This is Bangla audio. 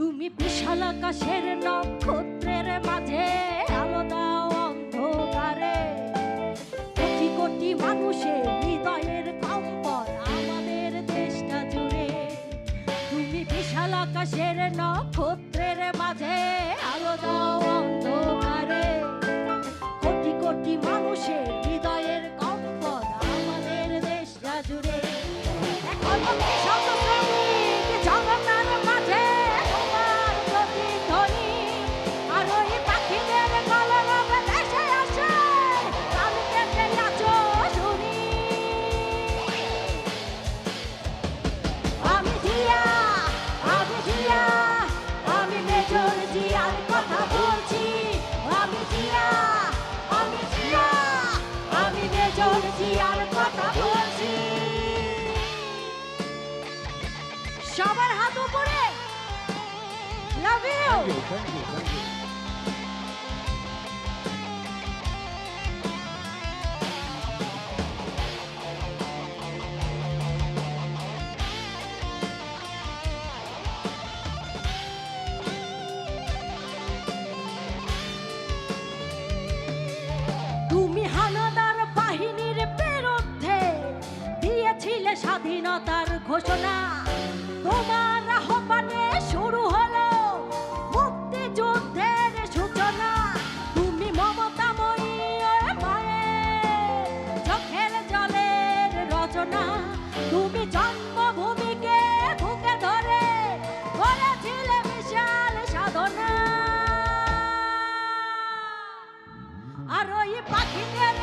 তুমি বিশাল আকাশের নক্ষত্রের মাঝে আলো দাও অন্ধকারে। কোটি কোটি মানুষের হৃদয়ের কম্পন আমাদের দেশটা জুড়ে। তুমি বিশাল আকাশের নক্ষত্রের মাঝে আলো দাও সবার হাত উপরে love you Thank you, thank you, দিয়েছিলে স্বাধীনতার ঘোষণা। তোমার আহ্বানে শুরু হলো মুক্তিযুদ্ধের সূচনা। তুমি ওই মায়ের চোখের জলের রচনা। তুমি জন্মভূমিকে বুকে ধরে করেছিলে বিশাল সাধনা। আর ওই পাখিদের